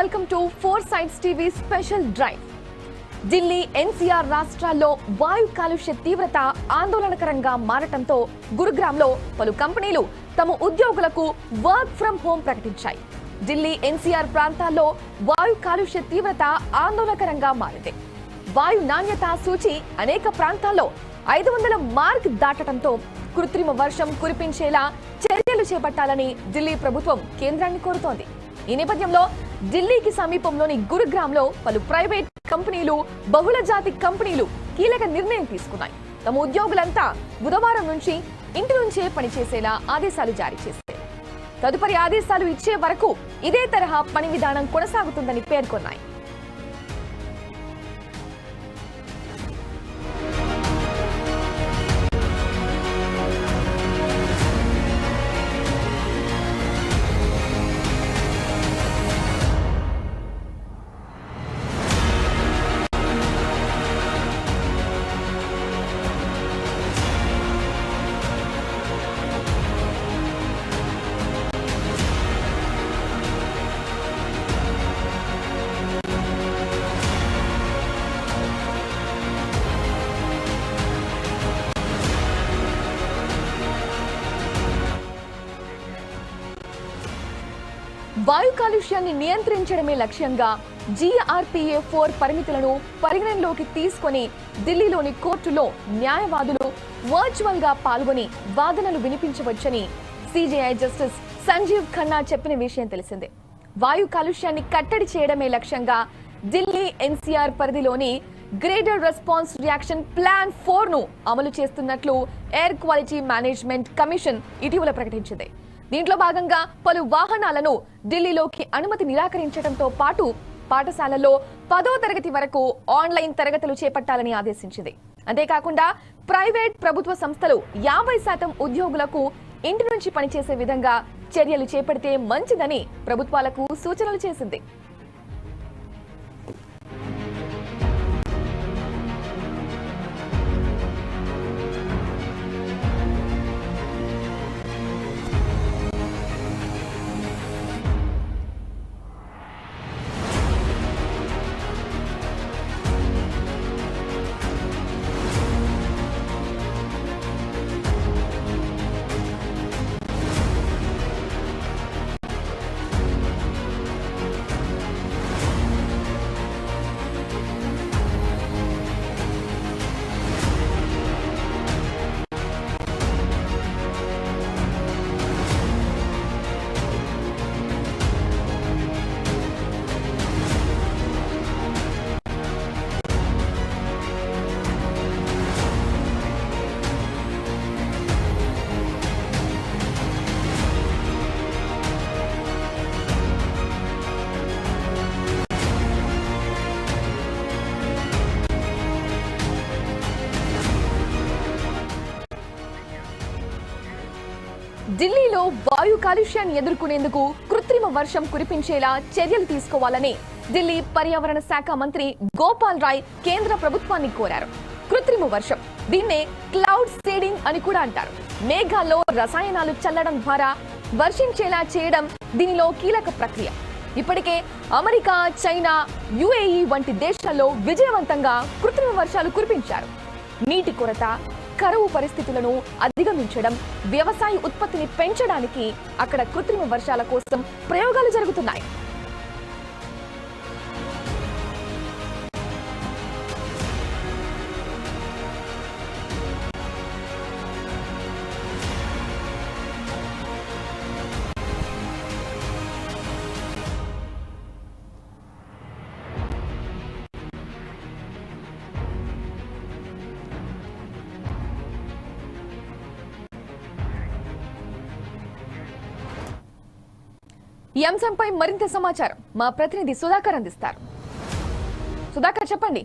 Welcome to four science TV special drive Delhi NCR రాష్ట్రాల్లో వాయు కాలుష్య తీవ్రత ఆందోళనకరంగా మారటంతో గురుగ్రామ్లో పలు కంపెనీలు తమ ఉద్యోగులకు వర్క్ ఫ్రం హోం ప్రకటించాయి. ఢిల్లీ ఎన్సీఆర్ ప్రాంతాల్లో వాయు కాలుష్య తీవ్రత ఆందోళనకరంగా మారింది. వాయు నాణ్యత సూచి అనేక ప్రాంతాల్లో ఐదు వందల మార్క్ దాటడంతో కృత్రిమ వర్షం కురిపించేలా చర్యలు చేపట్టాలని ఢిల్లీ ప్రభుత్వం కేంద్రాన్ని కోరుతోంది. ఈ నేపథ్యంలో ఢిల్లీకి సమీపంలోని గురుగ్రామ్లో పలు ప్రైవేట్ కంపెనీలు బహుళ జాతి కంపెనీలు కీలక నిర్ణయం తీసుకున్నాయి. తమ ఉద్యోగులంతా బుధవారం నుంచి ఇంటి నుంచే పనిచేసేలా ఆదేశాలు జారీ చేశాయి. తదుపరి ఆదేశాలు ఇచ్చే వరకు ఇదే తరహా పని విధానం కొనసాగుతుందని పేర్కొన్నాయి. కాలుష్యాన్ని నియంత్రించడమే లక్ష్యంగా జీఆర్పీఏ ఫోర్ పరిమితులను పరిగణనలోకి తీసుకొని ఢిల్లీలోని కోర్టులో న్యాయవాదులు వర్చువల్గా పాల్గొని వాదనలు వినిపించవచ్చని సిజేఐ జస్టిస్ సంజీవ్ ఖన్నా చెప్పిన విషయం తెలిసిందే. వాయు కాలుష్యాన్ని కట్టడి చేయడమే లక్ష్యంగా ఢిల్లీ ఎన్సీఆర్ పరిధిలోని గ్రేటర్ రెస్పాన్స్ రియాక్షన్ ప్లాన్ ఫోర్ను అమలు చేస్తున్నట్లు ఎయిర్ క్వాలిటీ మేనేజ్మెంట్ కమిషన్ ఇటీవల ప్రకటించింది. దీంట్లో భాగంగా పలు వాహనాలను ఢిల్లీలోకి అనుమతి నిరాకరించడంతో పాటు పాఠశాలల్లో పదో తరగతి వరకు ఆన్లైన్ తరగతులు చేపట్టాలని ఆదేశించింది. అంతేకాకుండా ప్రైవేట్ ప్రభుత్వ సంస్థలు యాభై శాతం ఉద్యోగులకు ఇంటి నుంచి పనిచేసే విధంగా చర్యలు చేపడితే మంచిదని ప్రభుత్వాలకు సూచనలు చేసింది. వాయు కాలుష్యాన్ని ఎదుర్కొనేందుకు కృత్రిమ వర్షం కురిపించేలా చర్యలు తీసుకోవాలని ఢిల్లీ పర్యావరణ శాఖ మంత్రి గోపాల్ రాయ్ కేంద్ర ప్రభుత్వాన్ని కోరారు. కృత్రిమ వర్షం దీన్నే క్లౌడ్ సీడింగ్ అని కూడా అంటారు. మేఘాల్లో రసాయనాలు చల్లడం ద్వారా వర్షించేలా చేయడం దీనిలో కీలక ప్రక్రియ. ఇప్పటికే అమెరికా చైనా యుఏఈ వంటి దేశాల్లో విజయవంతంగా కృత్రిమ వర్షాలు కురిపించారు. నీటి కొరత కరువు పరిస్థితులను అధిగమించడం వ్యవసాయ ఉత్పత్తిని పెంచడానికి అక్కడ కృత్రిమ వర్షాల కోసం ప్రయోగాలు జరుగుతున్నాయి. ఈ అంశంపై మరింత సమాచారం మా ప్రతినిధి సుధాకర్ అందిస్తారు. సుధాకర్ చెప్పండి.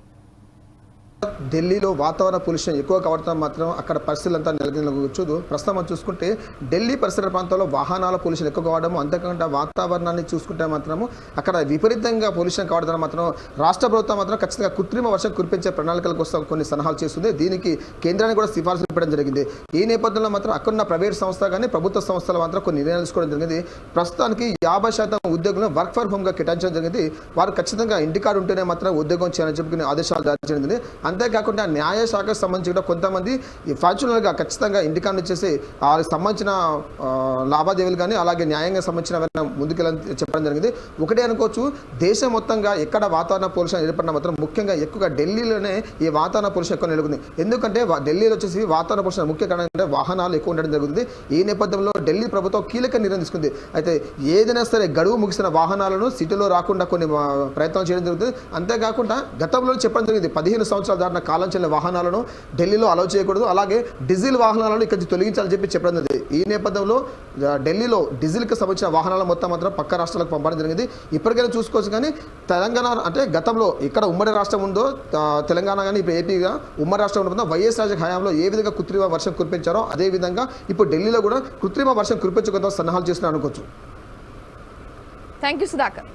ఢిల్లీలో వాతావరణ పొల్యూషన్ ఎక్కువ కావడం మాత్రం అక్కడ పరిస్థితులంతా నెలకొచ్చు ప్రస్తుతం మనం చూసుకుంటే ఢిల్లీ పరిసర ప్రాంతాల్లో వాహనాల పొల్యూషన్ ఎక్కువ కావడము అంతేకాకుండా వాతావరణాన్ని చూసుకుంటే మాత్రము అక్కడ విపరీతంగా పొల్యూషన్ కావడం మాత్రం రాష్ట్ర ప్రభుత్వం మాత్రం ఖచ్చితంగా కృత్రిమ వర్షం కురిపించే ప్రణాళికల కోసం కొన్ని సలహాలు చేస్తుంది. దీనికి కేంద్రానికి కూడా సిఫార్సు ఇవ్వడం జరిగింది. ఈ నేపథ్యంలో మాత్రం అక్కడున్న ప్రైవేట్ సంస్థ కానీ ప్రభుత్వ సంస్థలు మాత్రం కొన్ని నిర్ణయాలు తీసుకోవడం జరిగింది. ప్రస్తుతానికి యాభై శాతం ఉద్యోగులను వర్క్ ఫ్రం హోమ్గా కేటాయించడం జరిగింది. వారు ఖచ్చితంగా ఇంటికాడు ఉంటేనే మాత్రం ఉద్యోగం చేయాలని చెప్పుకునే ఆదేశాలు జారీ జరిగింది. అంతేకాకుండా న్యాయ శాఖకు సంబంధించి కూడా కొంతమంది ఈ ఫార్చునల్గా ఖచ్చితంగా ఇంటికాడ వచ్చేసి వాళ్ళకి సంబంధించిన లావాదేవీలు కానీ అలాగే న్యాయంగా సంబంధించిన ముందుకెళ్ళని చెప్పడం జరిగింది. ఒకటే అనుకోవచ్చు దేశం మొత్తంగా ఎక్కడ వాతావరణ పొల్యూషన్ ఏర్పడిన మాత్రం ముఖ్యంగా ఎక్కువగా ఢిల్లీలోనే ఈ వాతావరణ పొల్యూషన్ ఎక్కువ నెలకొంది. ఎందుకంటే ఢిల్లీలో వచ్చేసి వాతావరణ పొల్యూషన్ ముఖ్య కారణం అంటే వాహనాలు ఎక్కువ ఉండడం జరుగుతుంది. ఈ నేపథ్యంలో ఢిల్లీ ప్రభుత్వం కీలక నిర్ణయం తీసుకుంది. అయితే ఏదైనా సరే గడువు ముగిసిన వాహనాలను సిటీలో రాకుండా కొన్ని ప్రయత్నం ప్రయత్నాలు చేయడం జరుగుతుంది. అంతేకాకుండా గతంలో చెప్పడం జరిగింది పదిహేను సంవత్సరాల సాధారణ కాలం చెల్లిన వాహనాలను ఢిల్లీలో అలౌ చేయకూడదు. అలాగే డీజిల్ వాహనాలను ఇక్కడి నుంచి తొలగించాలని చెప్పి చెప్పడం జరిగింది. ఈ నేపథ్యంలో ఢిల్లీలో డీజిల్కి సంబంధించిన వాహనాల మొత్తం మాత్రం పక్క రాష్ట్రాలకు పంపడం జరిగింది. ఇప్పటికైనా చూసుకోవచ్చు కానీ తెలంగాణ అంటే గతంలో ఇక్కడ ఉమ్మడి రాష్ట్రం ఉందో తెలంగాణ కానీ ఇప్పుడు ఏపీగా ఉమ్మడి రాష్ట్రం ఉండకుండా వైఎస్ రాజ హయాంలో ఏ విధంగా కృత్రిమ వర్షం కురిపించారో అదే విధంగా ఇప్పుడు ఢిల్లీలో కూడా కృత్రిమ వర్షం కురిపించుకుందాం సన్నాహాలు చేస్తున్నారు అనుకోవచ్చు. థ్యాంక్ యూ సుధాకర్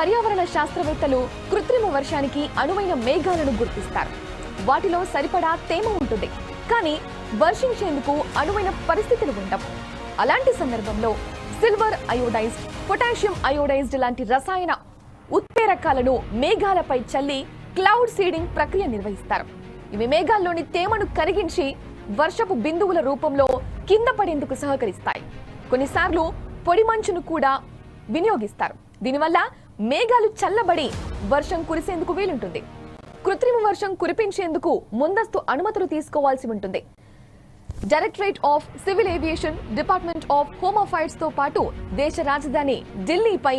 పర్యావరణ శాస్త్రవేత్తలు కృత్రిమ వర్షానికి అనువైన మేఘాలను గుర్తిస్తారు. వాటిలో సరిపడా తేమ ఉంటుంది. కానీ వర్షించేందుకు అనువైన పరిస్థితులు ఉండవు. అలాంటి సందర్భంలో సిల్వర్ అయోడైజ్డ్ పొటాషియం అయోడైజ్డ్ లాంటి రసాయన ఉత్ప్రేరకాలను మేఘాలపై చల్లి క్లౌడ్ సీడింగ్ ప్రక్రియ నిర్వహిస్తారు. ఇవి మేఘాల్లోని తేమను కరిగించి వర్షపు బిందువుల రూపంలో కింద పడేందుకు సహకరిస్తాయి. కొన్నిసార్లు పొడి మంచును కూడా వినియోగిస్తారు. దీనివల్ల మేఘాలు చల్లబడి వర్షం కురిసేందుకు వీలుంటుంది. కృత్రిమ వర్షం కురిపించేందుకు ముందస్తు అనుమతులు తీసుకోవాల్సి ఉంటుంది. Directorate of civil aviation department of హోమ్తో పాటు దేశ రాజధాని ఢిల్లీపై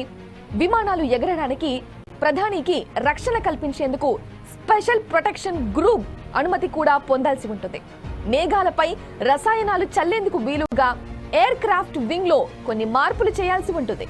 విమానాలు ఎగరడానికి ప్రధానికి రక్షణ కల్పించేందుకు స్పెషల్ ప్రొటెక్షన్ గ్రూప్ అనుమతి కూడా పొందాల్సి ఉంటుంది. మేఘాలపై రసాయనాలు చల్లేందుకు వీలుగా ఎయిర్ క్రాఫ్ట్ వింగ్లో కొన్ని మార్పులు చేయాల్సి ఉంటుంది.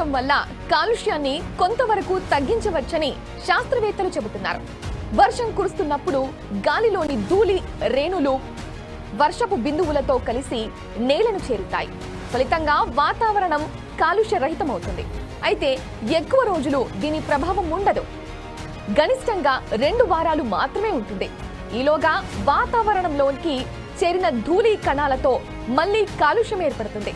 కృత్రిమ వల్ల కాలుష్యాన్ని కొంతవరకు తగ్గించవచ్చని శాస్త్రవేత్తలు చెబుతున్నారు. వర్షం కురుస్తున్నప్పుడు గాలిలోని ధూళి రేణులు వర్షపు బిందువులతో కలిసి నేలను చేరుతాయి. ఫలితంగా వాతావరణం కాలుష్యరహితమవుతుంది. అయితే ఎక్కువ రోజులు దీని ప్రభావం ఉండదు. గరిష్టంగా రెండు వారాలు మాత్రమే ఉంటుంది. ఈలోగా వాతావరణంలోకి చేరిన ధూళి కణాలతో మళ్ళీ కాలుష్యం ఏర్పడుతుంది.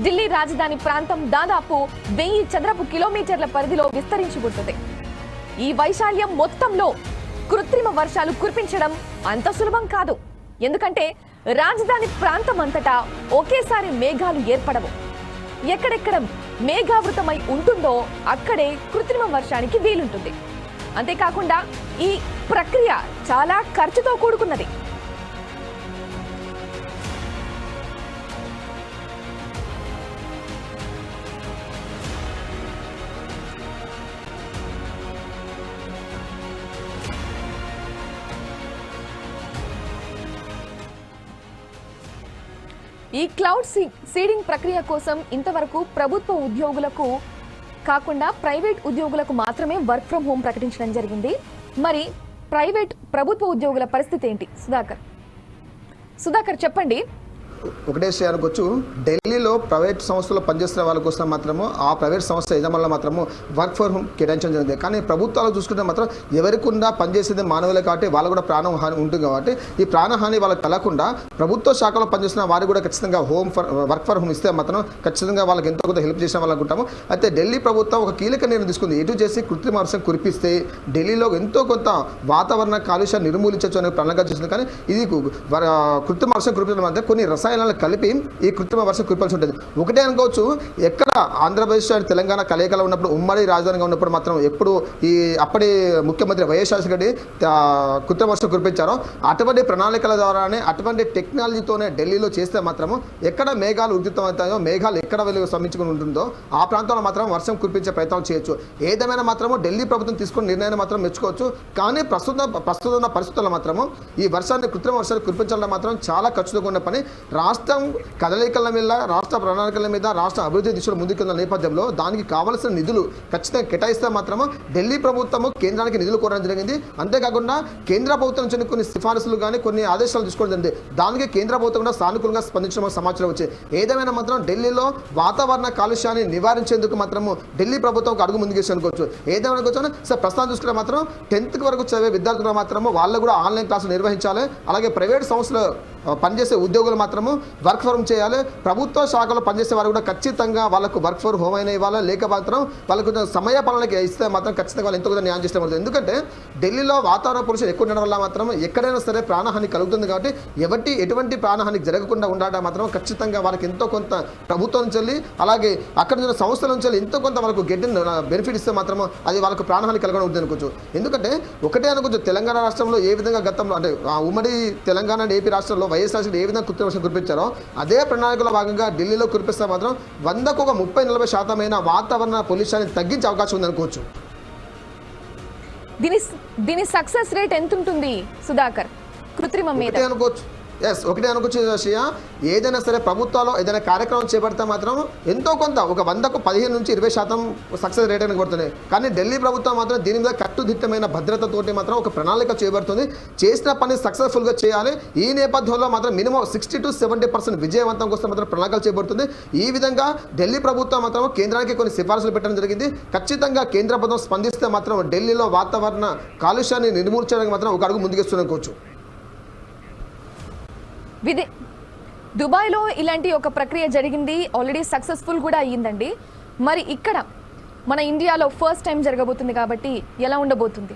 ఢిల్లీ రాజధాని ప్రాంతం దాదాపు వెయ్యి చదరపు కిలోమీటర్ల పరిధిలో విస్తరించి ఈ వైశాల్యం మొత్తంలో కృత్రిమ వర్షాలు కురిపించడం అంత సులభం కాదు. ఎందుకంటే రాజధాని ప్రాంతం అంతటా ఒకేసారి మేఘాలు ఏర్పడవు. ఎక్కడెక్కడ మేఘావృతమై ఉంటుందో అక్కడే కృత్రిమ వర్షానికి వీలుంటుంది. అంతేకాకుండా ఈ ప్రక్రియ చాలా ఖర్చుతో కూడుకున్నది. ఈ క్లౌడ్ సీడింగ్ ప్రక్రియ కోసం ఇంతవరకు ప్రభుత్వ ఉద్యోగులకు కాకుండా ప్రైవేట్ ఉద్యోగులకు మాత్రమే వర్క్ ఫ్రం హోమ్ ప్రకటించడం జరిగింది. మరి ప్రైవేట్ ప్రభుత్వ ఉద్యోగుల పరిస్థితి ఏంటి? సుధాకర్. సుధాకర్ చెప్పండి. ఒకటే విషయానికి వచ్చు ఢిల్లీలో ప్రైవేట్ సంస్థలో పనిచేస్తున్న వాళ్ళ కోసం మాత్రము ఆ ప్రైవేట్ సంస్థ యజమానులు మాత్రము వర్క్ ఫర్ హోమ్ కేటాయించడం జరిగింది. కానీ ప్రభుత్వాలు చూసుకుంటే మాత్రం ఎవరికుండా పనిచేసేది మానవులే కాబట్టి వాళ్ళు కూడా ప్రాణ హాని ఉంటుంది కాబట్టి ఈ ప్రాణహాని వాళ్ళకి కలగకుండా ప్రభుత్వ శాఖలో పనిచేస్తున్న వారికి కూడా ఖచ్చితంగా home for work for home ఇస్తే మాత్రం ఖచ్చితంగా వాళ్ళకి ఎంతో కొంత హెల్ప్ చేసిన వాళ్ళు ఉంటాము. అయితే ఢిల్లీ ప్రభుత్వం ఒక కీలక నిర్ణయం తీసుకుంది. ఎటు చేసి కృత్రిమ వర్షం కురిపిస్తే ఢిల్లీలో ఎంతో కొంత వాతావరణ కాలుష్యాన్ని నిర్మూలించవచ్చు అనే ప్రణాళిక చేసింది. కానీ ఇది కృత్రిమ వర్షం కురిపించడం అంటే కొన్ని రసాయన రసాయనాలు కలిపి ఈ కృత్రిమ వర్షం కురిపాల్సి ఉంటుంది. ఒకటే అనుకోవచ్చు ఎక్కడ ఆంధ్రప్రదేశ్ అండ్ తెలంగాణ కలయికలో ఉన్నప్పుడు ఉమ్మడి రాజధానిగా ఉన్నప్పుడు మాత్రం ఎప్పుడు ఈ అప్పటి ముఖ్యమంత్రి వైఎస్ రెడ్డి కృత్రిమ వర్షం కురిపించారో అటువంటి ప్రణాళికల ద్వారానే అటువంటి టెక్నాలజీతోనే ఢిల్లీలో చేస్తే మాత్రము ఎక్కడ మేఘాలు ఉద్యుతం అవుతాయో మేఘాలు ఎక్కడ వెళ్ళి శ్రమించుకుని ఉంటుందో ఆ ప్రాంతంలో మాత్రం వర్షం కురిపించే ప్రయత్నం చేయొచ్చు. ఏదేమైనా మాత్రము ఢిల్లీ ప్రభుత్వం తీసుకున్న నిర్ణయాన్ని మాత్రం మెచ్చుకోవచ్చు. కానీ ప్రస్తుతం ప్రస్తుతం ఉన్న పరిస్థితుల్లో మాత్రము ఈ వర్షాన్ని కృత్రిమ వర్షాన్ని కురిపించడం మాత్రం చాలా ఖర్చుతో ఉన్న పని. రాష్ట్రం కదలికల మీద రాష్ట్ర ప్రణాళికల మీద రాష్ట్ర అభివృద్ధి దిశలో ముందుకెళ్ళిన నేపథ్యంలో దానికి కావలసిన నిధులు ఖచ్చితంగా కేటాయిస్తే మాత్రము ఢిల్లీ ప్రభుత్వము కేంద్రానికి నిధులు కోరడం జరిగింది. అంతేకాకుండా కేంద్ర ప్రభుత్వం నుంచి కొన్ని సిఫారసులు కానీ కొన్ని ఆదేశాలు తీసుకోవడం జరిగింది. దానికి కేంద్ర ప్రభుత్వం కూడా సానుకూలంగా స్పందించడం సమాచారం వచ్చింది ఏదేమైనా మాత్రం ఢిల్లీలో వాతావరణ కాలుష్యాన్ని నివారించేందుకు మాత్రము ఢిల్లీ ప్రభుత్వం ఒక అడుగు ముందుకేసి అనుకోవచ్చు. ఏదేమైనా కూర్చొని సార్ ప్రస్తుతం చూసుకుంటే మాత్రం టెన్త్ వరకు చదివే విద్యార్థులు మాత్రము వాళ్ళు కూడా ఆన్లైన్ క్లాసులు నిర్వహించాలి. అలాగే ప్రైవేట్ సంస్థలు పనిచేసే ఉద్యోగులు మాత్రము వర్క్ ఫ్రమ్ చేయాలి. ప్రభుత్వ శాఖలో పనిచేసే వారు కూడా ఖచ్చితంగా వాళ్ళకు వర్క్ ఫర్ హోమ్ అయినా ఇవ్వాలి? లేక మాత్రం వాళ్ళకు కొంచెం సమయ పాలనకి ఇస్తే మాత్రం ఖచ్చితంగా వాళ్ళు ఎంతో కొంత న్యాయం చేస్తే ఎందుకంటే ఢిల్లీలో వాతావరణ పొల్యూషన్ ఎక్కువ ఉండడం వల్ల మాత్రం ఎక్కడైనా సరే ప్రాణహాని కలుగుతుంది కాబట్టి ఎవటి ఎటువంటి ప్రాణహాని జరగకుండా ఉండడం మాత్రం ఖచ్చితంగా వాళ్ళకి ఎంతో కొంత ప్రభుత్వం నుంచి అలాగే అక్కడ ఉన్న సంస్థల నుంచి ఎంతో కొంత వాళ్ళకు గెట్ బెనిఫిట్ ఇస్తే మాత్రం అది వాళ్ళకు ప్రాణహాని కలగడం ఉంటుంది అనుకోవచ్చు. ఎందుకంటే ఒకటే అనుకోవచ్చు తెలంగాణ రాష్ట్రంలో ఏ విధంగా గతంలో అంటే ఉమ్మడి తెలంగాణ and ఏపీ రాష్ట్రంలో వైఎస్ ఏ విధంగా కృత్రిమ కురిపించారో అదే ప్రణాళికలో భాగంగా ఢిల్లీలో కురిపిస్తే మాత్రం వందకు ఒక ముప్పై నలభై శాతమైన వాతావరణ పొల్యూషన్ తగ్గించే అవకాశం ఉంది అనుకోవచ్చు. దీని దీని సక్సెస్ రేట్ ఎంత ఉంటుంది సుధాకర్? కృత్రిమం మీద. అనుకోవచ్చు. ఎస్ ఒకటే అనుకోవచ్చు రషియా ఏదైనా సరే ప్రభుత్వాలు ఏదైనా కార్యక్రమం చేపడితే మాత్రం ఎంతో కొంత ఒక వందకు పదిహేను నుంచి ఇరవై శాతం సక్సెస్ రేట్ అని కొడుతుంది. కానీ ఢిల్లీ ప్రభుత్వం మాత్రం దీని మీద కట్టుదిట్టమైన భద్రతతోటి మాత్రం ఒక ప్రణాళిక చేయబడుతుంది చేసిన పని సక్సెస్ఫుల్గా చేయాలి. ఈ నేపథ్యంలో మాత్రం minimum sixty to seventy percent విజయవంతం కోసం మాత్రం ప్రణాళికలు చేయబడుతుంది ఈ విధంగా ఢిల్లీ ప్రభుత్వం మాత్రం కేంద్రానికి కొన్ని సిఫార్సులు పెట్టడం జరిగింది. ఖచ్చితంగా కేంద్ర ప్రభుత్వం స్పందిస్తే మాత్రం ఢిల్లీలో వాతావరణ కాలుష్యాన్ని నిర్మూలించడానికి మాత్రం ఒక అడుగు కోవచ్చు విదే దుబాయ్లో ఇలాంటి ఒక ప్రక్రియ జరిగింది. ఆల్రెడీ సక్సెస్ఫుల్ కూడా అయ్యిందండి. మరి ఇక్కడ మన ఇండియాలో ఫస్ట్ టైం జరగబోతుంది కాబట్టి ఎలా ఉండబోతుంది?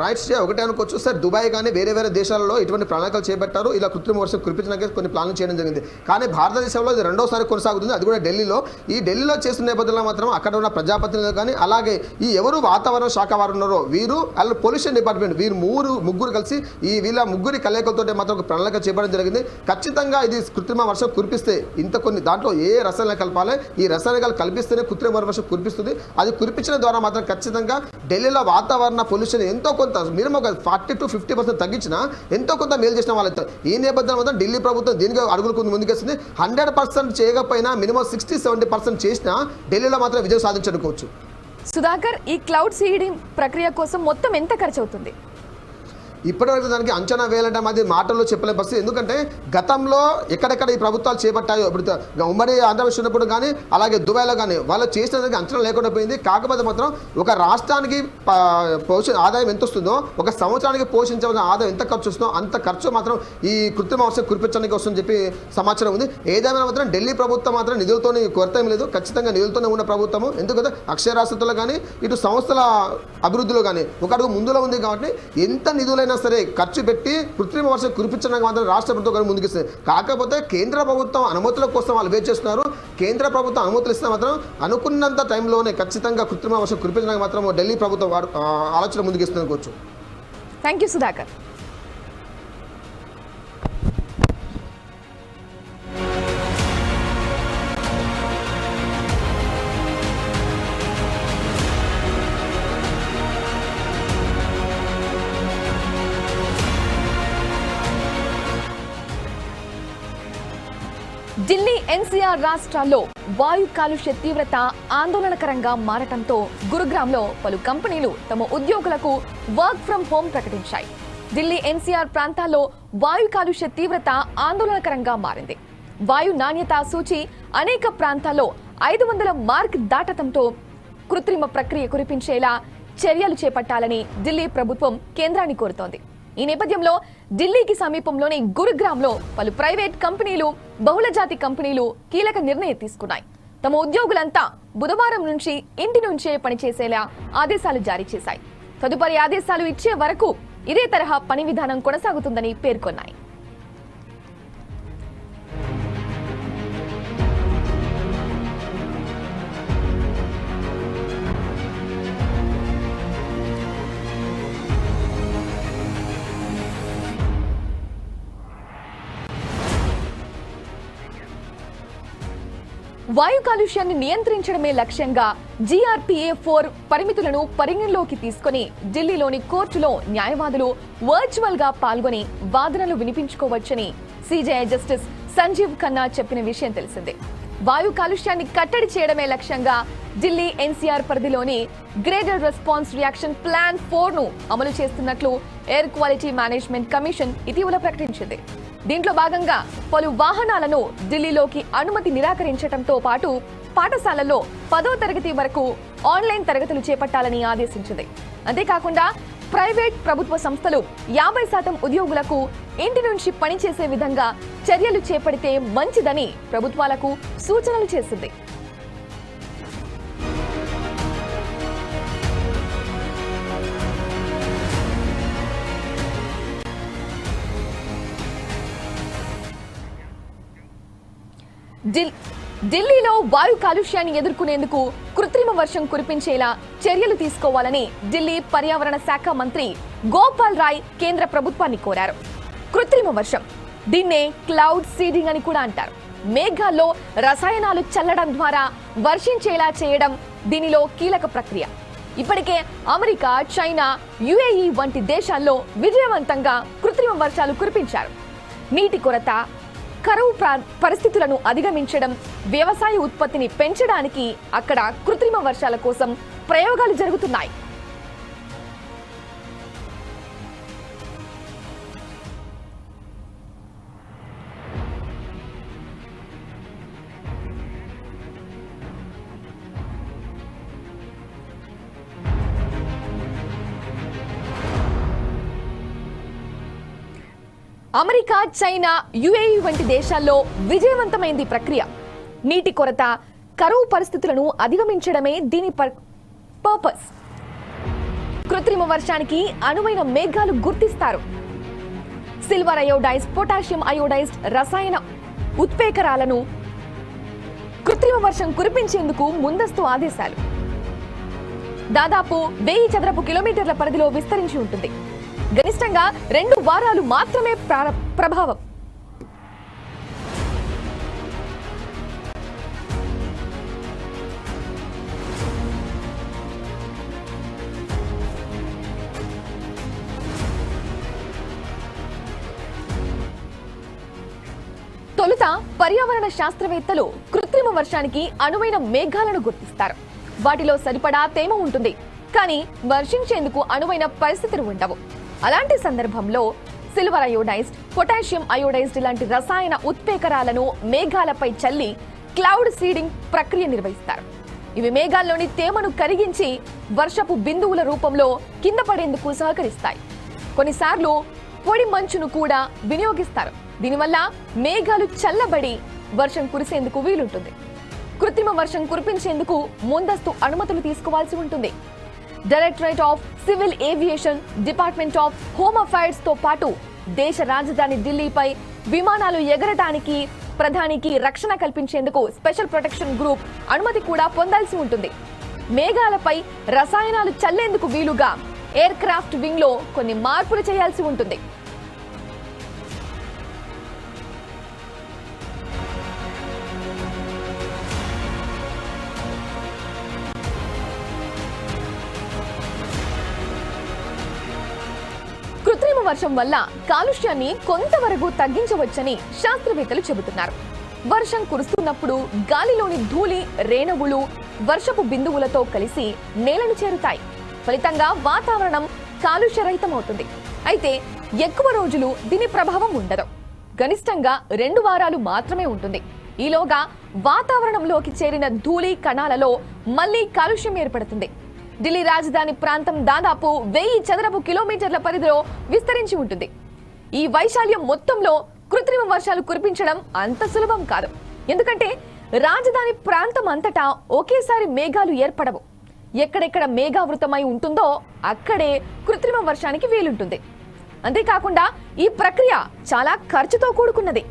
రైట్స్ ఒకటే అనుకోవచ్చు. సార్ దుబాయ్ కానీ వేరే వేరే దేశాలలో ఇటువంటి ప్రణాళికలు చేపట్టారు. ఇలా కృత్రిమ వర్షం కురిపించడానికి కొన్ని ప్లాన్లు చేయడం జరిగింది. కానీ భారతదేశంలో ఇది రెండోసారి కొనసాగుతుంది. అది కూడా ఢిల్లీలో. ఈ ఢిల్లీలో చేస్తున్న నేపథ్యంలో మాత్రం అక్కడ ఉన్న ప్రజాప్రతినిధులు కానీ అలాగే ఈ ఎవరు వాతావరణ శాఖ వారు ఉన్నారో వీరు వాళ్ళు పొల్యూషన్ డిపార్ట్మెంట్ వీరు మూరు ముగ్గురు కలిసి ఈ వీళ్ళ ముగ్గురి కలయికలతో మాత్రం ఒక ప్రణాళిక చేపట్టడం జరిగింది. ఖచ్చితంగా ఇది కృత్రిమ వర్షం కురిపిస్తే ఇంత కొన్ని దాంట్లో ఏ రసాయనాలు కలపాలి? ఈ రసాయనాలు కల్పిస్తేనే కృత్రిమ వర్షం కురిపిస్తుంది. అది కురిపించడం ద్వారా మాత్రం ఖచ్చితంగా ఢిల్లీలో వాతావరణ పొల్యూషన్ ఎంతో కొంత మినిమం ఒక ఫార్టీ టు ఫిఫ్టీ పర్సెంట్ తగ్గించినా ఎంతో కొంత మేలు చేసిన వాళ్ళతో. ఈ నేపథ్యంలో మాత్రం ఢిల్లీ ప్రభుత్వం దీనికి అడుగులు కొంత ముందుకేస్తుంది. హండ్రెడ్ పర్సెంట్ చేయకపోయినా మినిమం సిక్స్టీ సెవెంటీ పర్సెంట్ చేసినా ఢిల్లీలో మాత్రం విజయం సాధించనుకోవచ్చు. సుధాకర్ ఈ క్లౌడ్ సీడింగ్ ప్రక్రియ కోసం మొత్తం ఎంత ఖర్చు అవుతుంది ఇప్పటివరకు దానికి అంచనా వేయడం అది మాటల్లో చెప్పలేని పరిస్థితి. ఎందుకంటే గతంలో ఎక్కడెక్కడ ఈ ప్రభుత్వాలు చేపట్టాయో ఇప్పుడు ఉమ్మడి ఆంధ్రప్రదేశ్ ఉన్నప్పుడు కానీ అలాగే దుబాయ్లో కానీ వాళ్ళు చేసిన దానికి అంచనా లేకుండా పోయింది. కాకపోతే మాత్రం ఒక రాష్ట్రానికి పోషణ పోష ఆదాయం ఎంత వస్తుందో ఒక సంవత్సరానికి పోషించవలసిన ఆదాయం ఎంత ఖర్చు వస్తుందో అంత ఖర్చు మాత్రం ఈ కృత్రిమ అవసరం కురిపించడానికి వస్తుందని చెప్పి సమాచారం ఉంది. ఏదైనా మాత్రం ఢిల్లీ ప్రభుత్వం మాత్రం నిధులతోనే కొరత ఏం లేదు. ఖచ్చితంగా నిధులతోనే ఉన్న ప్రభుత్వము. ఎందుకంటే అక్షరాస్యతలో కానీ ఇటు సంస్థల అభివృద్ధిలో కానీ ఒక అడుగు ముందులో ఉంది కాబట్టి ఎంత నిధులైన సరే ఖర్చు పెట్టి కృత్రిమ వర్షం కురిపించడానికి మాత్రం రాష్ట్ర ప్రభుత్వం ముందుకిస్తుంది. కాకపోతే కేంద్ర ప్రభుత్వం అనుమతుల కోసం వాళ్ళు వెయిట్ చేస్తున్నారు. కేంద్ర ప్రభుత్వం అనుమతులు ఇస్తే మాత్రం అనుకున్నంత టైంలోనే ఖచ్చితంగా కృత్రిమ వర్షం కురిపించడానికి మాత్రం ఢిల్లీ ప్రభుత్వం వాడు- ఆలోచన ముందుకిస్తుంది అనుకోవచ్చు థ్యాంక్ యూ సుధాకర్ ఎన్సీఆర్ రాష్ట్రాల్లో వాయు కాలుష్య తీవ్రత ఆందోళనకరంగా మారటంతో గురుగ్రామ్లో పలు కంపెనీలు తమ ఉద్యోగులకు వర్క్ ఫ్రం హోం ప్రకటించాయి. ఢిల్లీ ఎన్సీఆర్ ప్రాంతాల్లో వాయు కాలుష్య తీవ్రత ఆందోళనకరంగా మారింది. వాయు నాణ్యత సూచి అనేక ప్రాంతాల్లో ఐదు వందల మార్క్ దాటడంతో కృత్రిమ ప్రక్రియ కురిపించేలా చర్యలు చేపట్టాలని ఢిల్లీ ప్రభుత్వం కేంద్రాన్ని కోరుతోంది. ఈ నేపథ్యంలో ఢిల్లీకి సమీపంలోని గురుగ్రామ్లో పలు ప్రైవేట్ కంపెనీలు బహుళజాతి కంపెనీలు కీలక నిర్ణయం తీసుకున్నాయి. తమ ఉద్యోగులంతా బుధవారం నుంచి ఇంటి నుంచే పనిచేసేలా ఆదేశాలు జారీ చేశాయి. తదుపరి ఆదేశాలు ఇచ్చే వరకు ఇదే తరహా పని విధానం కొనసాగుతుందని పేర్కొన్నాయి. వాయు కాలుష్యాన్ని నియంత్రించడమే లక్ష్యంగా జీఆర్పీఏ ఫోర్ పరిమితులను పరిగణలోకి తీసుకొని ఢిల్లీలోని కోర్టులో న్యాయవాదులు వర్చువల్గా పాల్గొని వాదనలు వినిపించుకోవచ్చని సిజేఐ జస్టిస్ సంజీవ్ ఖన్నా చెప్పిన విషయం తెలిసిందే. వాయు కాలుష్యాన్ని కట్టడి చేయడమే లక్ష్యంగా ఢిల్లీ ఎన్సీఆర్ పరిధిలోని గ్రేటర్ రెస్పాన్స్ రియాక్షన్ ప్లాన్ ఫోర్ను అమలు చేస్తున్నట్లు ఎయిర్ క్వాలిటీ మేనేజ్మెంట్ కమిషన్ ఇటీవల ప్రకటించింది. దీంట్లో భాగంగా పలు వాహనాలను ఢిల్లీలోకి అనుమతి నిరాకరించడంతో పాటు పాఠశాలల్లో పదో తరగతి వరకు ఆన్లైన్ తరగతులు చేపట్టాలని ఆదేశించింది. అంతేకాకుండా ప్రైవేట్ ప్రభుత్వ సంస్థలు యాభై శాతం ఉద్యోగులకు ఇంటి నుంచి పనిచేసే విధంగా చర్యలు చేపడితే మంచిదని ప్రభుత్వాలకు సూచనలు చేసింది. ఢిల్లీలో వాయు కాలుష్యాన్ని ఎదుర్కొనేందుకు కృత్రిమ వర్షం కురిపించేలా చర్యలు తీసుకోవాలని ఢిల్లీ పర్యావరణ శాఖ మంత్రి గోపాల్ రాయ్ కేంద్ర ప్రభుత్వాన్ని కోరారు. కృత్రిమ వర్షం దీన్నే క్లౌడ్ సీడింగ్ అని కూడా అంటారు. మేఘాల్లో రసాయనాలు చల్లడం ద్వారా వర్షించేలా చేయడం దీనిలో కీలక ప్రక్రియ. ఇప్పటికే అమెరికా చైనా యుఏఈ వంటి దేశాల్లో విజయవంతంగా కృత్రిమ వర్షాలు కురిపించారు. నీటి కొరత కరువు ప్రా- పరిస్థితులను అధిగమించడం వ్యవసాయ ఉత్పత్తిని పెంచడానికి అక్కడ కృత్రిమ వర్షాల కోసం ప్రయోగాలు జరుగుతున్నాయి. అమెరికా చైనా యుఏఈ వంటి దేశాల్లో విజయవంతమైంది ప్రక్రియ. నీటి కొరత కరువు పరిస్థితులను అధిగమించడమే దీని పర్- పర్పస్ కృత్రిమ వర్షానికి అనువైన మేఘాలు గుర్తిస్తారు. సిల్వర్ అయోడైజ్ పొటాషియం అయోడైజ్డ్ రసాయన ఉత్పేకరాలను కృత్రిమ వర్షం కురిపించేందుకు ముందస్తు ఆదేశాలు. దాదాపు వెయ్యి చదరపు కిలోమీటర్ల పరిధిలో విస్తరించి ఉంటుంది. గరిష్టంగా రెండు వారాలు మాత్రమే ప్రభావం. తొలుత పర్యావరణ శాస్త్రవేత్తలు కృత్రిమ వర్షానికి అనువైన మేఘాలను గుర్తిస్తారు. వాటిలో సరిపడా తేమ ఉంటుంది. కానీ వర్షించేందుకు అనువైన పరిస్థితులు ఉండవు. అలాంటి సందర్భంలో సిల్వర్ అయోడైజ్డ్ పొటాషియం అయోడైజ్డ్ లాంటి రసాయన ఉత్పేకరాలను మేఘాలపై చల్లి క్లౌడ్ సీడింగ్ ప్రక్రియ నిర్వహిస్తారు. ఇవి మేఘాల్లోని తేమను కరిగించి వర్షపు బిందువుల రూపంలో కింద పడేందుకు సహకరిస్తాయి. కొన్నిసార్లు పొడి మంచును కూడా వినియోగిస్తారు. దీనివల్ల మేఘాలు చల్లబడి వర్షం కురిసేందుకు వీలుంటుంది. కృత్రిమ వర్షం కురిపించేందుకు ముందస్తు అనుమతులు తీసుకోవాల్సి ఉంటుంది. Directorate of civil aviation department of home అఫైర్స్తో పాటు దేశ రాజధాని ఢిల్లీపై విమానాలు ఎగరటానికి ప్రధానికి రక్షణ కల్పించేందుకు స్పెషల్ ప్రొటెక్షన్ గ్రూప్ అనుమతి కూడా పొందాల్సి ఉంటుంది. మేఘాలపై రసాయనాలు చల్లేందుకు వీలుగా ఎయిర్ క్రాఫ్ట్ వింగ్లో కొన్ని మార్పులు చేయాల్సి ఉంటుంది. వర్షం వల్ల కాలుష్యాన్ని కొంతవరకు తగ్గించవచ్చని శాస్త్రవేత్తలు చెబుతున్నారు. వర్షం కురుస్తున్నప్పుడు గాలిలోని ధూళి రేణువులు వర్షపు బిందువులతో కలిసి నేలను చేరుతాయి. ఫలితంగా వాతావరణం కాలుష్యరహితమవుతుంది. అయితే ఎక్కువ రోజులు దీని ప్రభావం ఉండదు. గనిష్టంగా రెండు వారాలు మాత్రమే ఉంటుంది. ఈలోగా వాతావరణంలోకి చేరిన ధూళి కణాలలో మళ్ళీ కాలుష్యం ఏర్పడుతుంది. ఢిల్లీ రాజధాని ప్రాంతం దాదాపు వెయ్యి చదరపు కిలోమీటర్ల పరిధిలో విస్తరించి ఉంటుంది. ఈ వైశాల్యం మొత్తంలో కృత్రిమ వర్షాలు కురిపించడం అంత సులభం కాదు. ఎందుకంటే రాజధాని ప్రాంతం అంతటా ఒకేసారి మేఘాలు ఏర్పడవు. ఎక్కడెక్కడ మేఘావృతమై ఉంటుందో అక్కడే కృత్రిమ వర్షానికి వీలుంటుంది. అంతేకాకుండా ఈ ప్రక్రియ చాలా ఖర్చుతో కూడుకున్నది.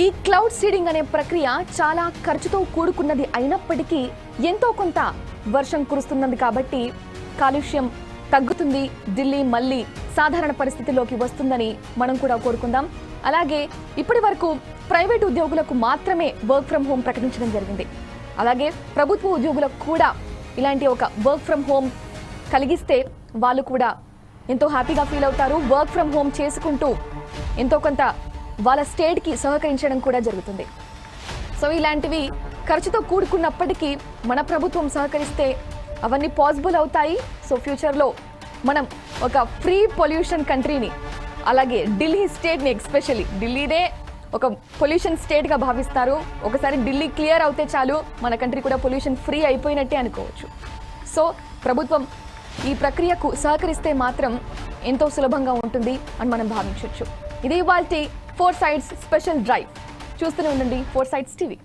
ఈ క్లౌడ్ సీడింగ్ అనే ప్రక్రియ చాలా ఖర్చుతో కూడుకున్నది అయినప్పటికీ ఎంతో కొంత వర్షం కురుస్తున్నది కాబట్టి కాలుష్యం తగ్గుతుంది. ఢిల్లీ మళ్ళీ సాధారణ పరిస్థితిలోకి వస్తుందని మనం కూడా కోరుకుందాం. అలాగే ఇప్పటి వరకు ప్రైవేట్ ఉద్యోగులకు మాత్రమే వర్క్ ఫ్రం హోమ్ ప్రకటించడం జరిగింది. అలాగే ప్రభుత్వ ఉద్యోగులకు కూడా ఇలాంటి ఒక వర్క్ ఫ్రం హోమ్ కలిగిస్తే వాళ్ళు కూడా ఎంతో హ్యాపీగా ఫీల్ అవుతారు. వర్క్ ఫ్రం హోమ్ చేసుకుంటూ ఎంతో కొంత వాళ్ళ స్టేట్కి సహకరించడం కూడా జరుగుతుంది. సో ఇలాంటివి ఖర్చుతో కూడుకున్నప్పటికీ మన ప్రభుత్వం సహకరిస్తే అవన్నీ పాసిబుల్ అవుతాయి. సో ఫ్యూచర్లో మనం ఒక ఫ్రీ పొల్యూషన్ కంట్రీని అలాగే ఢిల్లీ స్టేట్ని ఎక్స్పెషల్లీ ఢిల్లీనే ఒక పొల్యూషన్ స్టేట్గా భావిస్తారు. ఒకసారి ఢిల్లీ క్లియర్ అవుతే చాలు మన కంట్రీ కూడా పొల్యూషన్ ఫ్రీ అయిపోయినట్టే అనుకోవచ్చు. సో ప్రభుత్వం ఈ ప్రక్రియకు సహకరిస్తే మాత్రం ఎంతో సులభంగా ఉంటుంది అని మనం భావించవచ్చు ఇది ఇవాళ ఫోర్ సైడ్స్ స్పెషల్ డ్రైవ్. చూస్తూనే ఉండండి ఫోర్ సైడ్స్ టీవీ.